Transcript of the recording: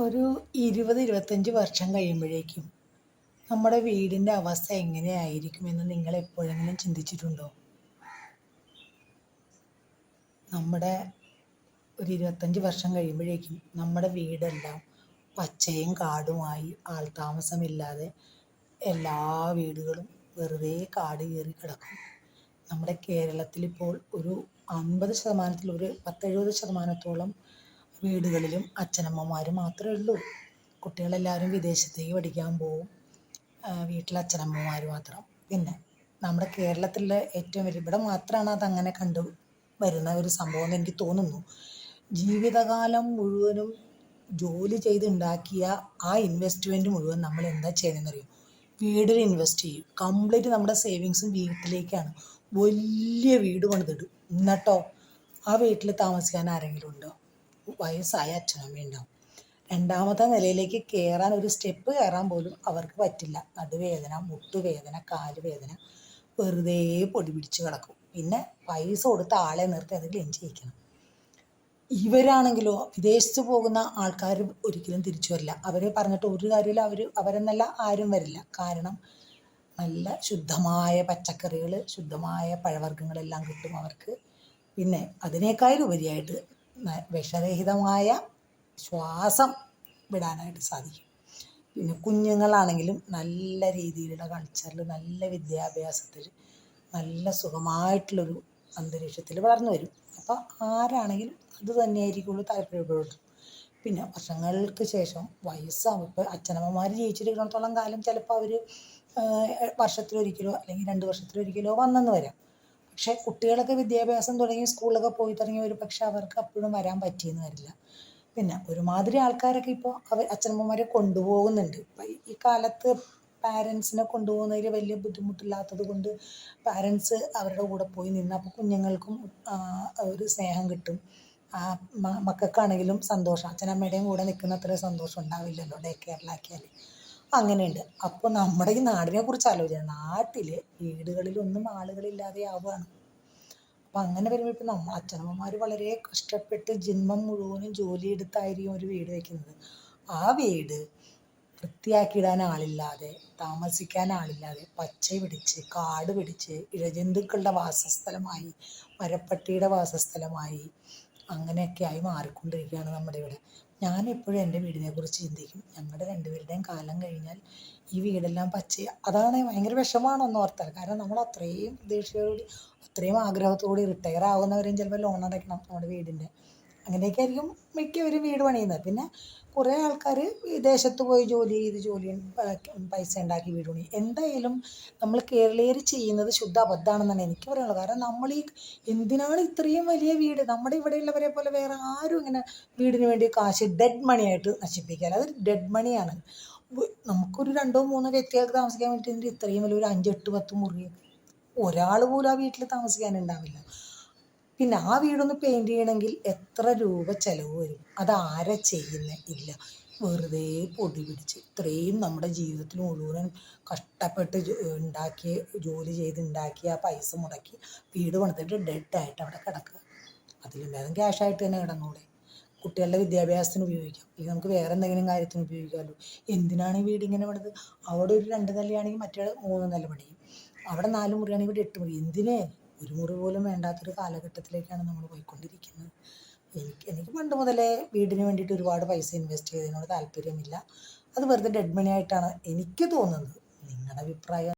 ഒരു ഇരുപത് ഇരുപത്തഞ്ച് വർഷം കഴിയുമ്പോഴേക്കും നമ്മുടെ വീടിന്റെ അവസ്ഥ എങ്ങനെയായിരിക്കുമെന്ന് നിങ്ങൾ എപ്പോഴെങ്കിലും ചിന്തിച്ചിട്ടുണ്ടോ? നമ്മുടെ ഒരു ഇരുപത്തഞ്ച് വർഷം കഴിയുമ്പോഴേക്കും നമ്മുടെ വീടെല്ലാം പച്ചയും കാടുമായി ആൾതാമസമില്ലാതെ എല്ലാ വീടുകളും വെറുതെ കാട് കയറി കിടക്കും. നമ്മുടെ കേരളത്തിലിപ്പോൾ ഒരു അൻപത് ശതമാനത്തിൽ ഒരു പത്തെഴുപത് ശതമാനത്തോളം വീടുകളിലും അച്ഛനമ്മമാർ മാത്രമേ ഉള്ളൂ. കുട്ടികളെല്ലാവരും വിദേശത്തേക്ക് പഠിക്കാൻ പോവും. വീട്ടിൽ അച്ഛനമ്മമാർ മാത്രം. പിന്നെ നമ്മുടെ കേരളത്തിലെ ഏറ്റവും വലിയ ഇവിടെ മാത്രമാണ് അതങ്ങനെ കണ്ടു വരുന്ന ഒരു സംഭവം എന്ന് എനിക്ക് തോന്നുന്നു. ജീവിതകാലം മുഴുവനും ജോലി ചെയ്തുണ്ടാക്കിയ ആ ഇൻവെസ്റ്റ്മെന്റ് മുഴുവൻ നമ്മൾ എന്താ ചെയ്യണമെന്നറിയോ വീടിൽ ഇൻവെസ്റ്റ് ചെയ്യും. കംപ്ലീറ്റ് നമ്മുടെ സേവിങ്സും വീട്ടിലേക്കാണ്. വലിയ വീട് പണിതിടും. എന്നിട്ടോ? ആ വീട്ടിൽ താമസിക്കാൻ ആരെങ്കിലും ഉണ്ടോ? വയസ്സായ അച്ഛനമ്മയുണ്ടാവും രണ്ടാമത്തെ നിലയിലേക്ക് കയറാൻ ഒരു സ്റ്റെപ്പ് കയറാൻ പോലും അവർക്ക് പറ്റില്ല. നടുവേദന മുട്ടുവേദന കാലുവേദന വെറുതെ പൊടി പിടിച്ച് കിടക്കും. പിന്നെ പൈസ കൊടുത്ത് ആളെ നിർത്തി അത് ക്ലീൻ ചെയ്യിക്കണം. ഇവരാണെങ്കിലോ വിദേശത്ത് പോകുന്ന ആൾക്കാർ ഒരിക്കലും തിരിച്ചു വരില്ല. അവരെ പറഞ്ഞിട്ട് ഒരു കാര്യമില്ല അവർ അവരെന്നല്ല ആരും വരില്ല. കാരണം നല്ല ശുദ്ധമായ പച്ചക്കറികൾ ശുദ്ധമായ പഴവർഗങ്ങളെല്ലാം കിട്ടും അവർക്ക്. പിന്നെ അതിനേക്കാളും ഉപരിയായിട്ട് വിഷരഹിതമായ ശ്വാസം വിടാനായിട്ട് സാധിക്കും. പിന്നെ കുഞ്ഞുങ്ങളാണെങ്കിലും നല്ല രീതിയിലുള്ള കൾച്ചറിൽ നല്ല വിദ്യാഭ്യാസത്തിൽ നല്ല സുഖമായിട്ടുള്ളൊരു അന്തരീക്ഷത്തിൽ വളർന്നു വരും. അപ്പോൾ ആരാണെങ്കിലും അത് തന്നെയായിരിക്കുള്ളൂ താല്പര്യപ്പെടുള്ളൂ പിന്നെ വർഷങ്ങൾക്ക് ശേഷം വയസ്സാവും ഇപ്പോൾ അച്ഛനമ്മമാർ ജീവിച്ചിരിക്കുന്നിടത്തോളം കാലം ചിലപ്പോൾ അവർ വർഷത്തിലൊരിക്കലോ അല്ലെങ്കിൽ രണ്ട് വർഷത്തിലൊരിക്കലോ വന്നെന്ന് വരാം. പക്ഷേ കുട്ടികളൊക്കെ വിദ്യാഭ്യാസം തുടങ്ങി സ്കൂളിലൊക്കെ പോയി തുടങ്ങി ഒരു പക്ഷെ അവർക്ക് അപ്പോഴും വരാൻ പറ്റിയെന്ന് വരില്ല. പിന്നെ ഒരുമാതിരി ആൾക്കാരൊക്കെ ഇപ്പോൾ അവർ അച്ഛനമ്മമാരെ കൊണ്ടുപോകുന്നുണ്ട്. ഈ കാലത്ത് പാരൻസിനെ കൊണ്ടുപോകുന്നതിൽ വലിയ ബുദ്ധിമുട്ടില്ലാത്തത് കൊണ്ട് പാരൻസ് അവരുടെ കൂടെ പോയി നിന്ന്. അപ്പോൾ കുഞ്ഞുങ്ങൾക്കും ഒരു സ്നേഹം കിട്ടും. ആ മക്കൾക്കാണെങ്കിലും സന്തോഷം. അച്ഛനമ്മയുടെയും കൂടെ നിൽക്കുന്ന അത്രയും സന്തോഷം ഉണ്ടാവില്ലല്ലോ ഡേ കെയറിലാക്കിയാൽ. അങ്ങനെയുണ്ട്. അപ്പോൾ നമ്മുടെ ഈ നാടിനെ കുറിച്ച് ആലോചിക്കണം നാട്ടിൽ വീടുകളിലൊന്നും ആളുകളില്ലാതെ ആവുകയാണ്. അപ്പം അങ്ങനെ വരുമ്പോൾ ഇപ്പം നമ്മൾ അച്ഛനമ്മമാർ വളരെ കഷ്ടപ്പെട്ട് ജന്മം മുഴുവനും ജോലിയെടുത്തായിരിക്കും ഒരു വീട് വയ്ക്കുന്നത് ആ വീട് വൃത്തിയാക്കിയിടാൻ ആളില്ലാതെ താമസിക്കാൻ ആളില്ലാതെ പച്ച പിടിച്ച് കാട് പിടിച്ച് ഇഴജന്തുക്കളുടെ വാസസ്ഥലമായി മരപ്പട്ടിയുടെ വാസസ്ഥലമായി അങ്ങനെയൊക്കെ ആയി മാറിക്കൊണ്ടിരിക്കുകയാണ് നമ്മുടെ ഇവിടെ. ഞാൻ എപ്പോഴും എന്റെ വീടിനെക്കുറിച്ച് ചിന്തിക്കും. ഞങ്ങളുടെ രണ്ടുപേരുടെയും കാലം കഴിഞ്ഞാൽ ഈ വീടെല്ലാം പച്ച അതാണ് ഭയങ്കര വിഷമമാണെന്ന് ഓർത്താൽ. കാരണം നമ്മൾ അത്രയും പ്രതീക്ഷയോടുകൂടി അത്രയും ആഗ്രഹത്തോടെ റിട്ടയർ ആകുന്നവരെയും ചിലപ്പോൾ ലോൺ അടയ്ക്കണം നമ്മുടെ വീടിന്റെ. അങ്ങനെയൊക്കെ ആയിരിക്കും മിക്കവരും വീട് പണിയുന്നത്. പിന്നെ കുറേ ആൾക്കാർ വിദേശത്ത് പോയി ജോലി ചെയ്ത് ജോലി പൈസ ഉണ്ടാക്കി വീട് പണി. എന്തായാലും നമ്മൾ കേരളീയർ ചെയ്യുന്നത് ശുദ്ധ അബദ്ധമാണെന്നാണ് എനിക്ക് പറയാനുള്ളത്. കാരണം നമ്മൾ ഈ എന്തിനാണ് ഇത്രയും വലിയ വീട്? നമ്മുടെ ഇവിടെയുള്ളവരെ പോലെ വേറെ ആരും ഇങ്ങനെ വീടിന് വേണ്ടി കാശ് ഡെഡ് മണിയായിട്ട് നശിപ്പിക്കുക അത് ഡെഡ് മണിയാണ് നമുക്കൊരു രണ്ടോ മൂന്നോ വ്യക്തികൾക്ക് താമസിക്കാൻ വേണ്ടിയിട്ട് ഇത്രയും വലിയ ഒരു അഞ്ച് എട്ട് പത്ത് മുറി ഒരാൾ പോലും ആ വീട്ടിൽ താമസിക്കാനുണ്ടാവില്ല. പിന്നെ ആ വീടൊന്ന് പെയിന്റ് ചെയ്യണമെങ്കിൽ എത്ര രൂപ ചിലവ് വരും? അതാരെ ചെയ്യുന്ന? ഇല്ല. വെറുതെ പൊടി പിടിച്ച്. ഇത്രയും നമ്മുടെ ജീവിതത്തിൽ മുഴുവൻ കഷ്ടപ്പെട്ട് ഉണ്ടാക്കി ജോലി ചെയ്ത് ഉണ്ടാക്കി ആ പൈസ മുടക്കി വീട് പണിതിട്ട് ഡെഡായിട്ട് അവിടെ കിടക്കുക. അതിലും ഭേദം ക്യാഷായിട്ട് തന്നെ കിടന്നൂടെ. കുട്ടികളുടെ വിദ്യാഭ്യാസത്തിന് ഉപയോഗിക്കാം. അല്ലെങ്കിൽ നമുക്ക് വേറെ എന്തെങ്കിലും കാര്യത്തിന് ഉപയോഗിക്കാമല്ലോ. എന്തിനാണ് ഈ വീട് ഇങ്ങനെ പണിത്? അവിടെ ഒരു രണ്ട് നിലയാണെങ്കിൽ മറ്റേ മൂന്ന് നില പണിയും. അവിടെ നാല് മുറിയാണെങ്കിൽ ഇവിടെ എട്ട് മുറി. എന്തിനേ? ഒരു മുറി പോലും വേണ്ടാത്തൊരു കാലഘട്ടത്തിലേക്കാണ് നമ്മൾ പോയിക്കൊണ്ടിരിക്കുന്നത്. എനിക്ക് എനിക്ക് പണ്ട് മുതലേ വീടിന് വേണ്ടിയിട്ട് ഒരുപാട് പൈസ ഇൻവെസ്റ്റ് ചെയ്തതിനോട് താല്പര്യമില്ല. അത് വെറുതെ ഡെഡ് മണി ആയിട്ടാണ് എനിക്ക് തോന്നുന്നത്. നിങ്ങളുടെ അഭിപ്രായം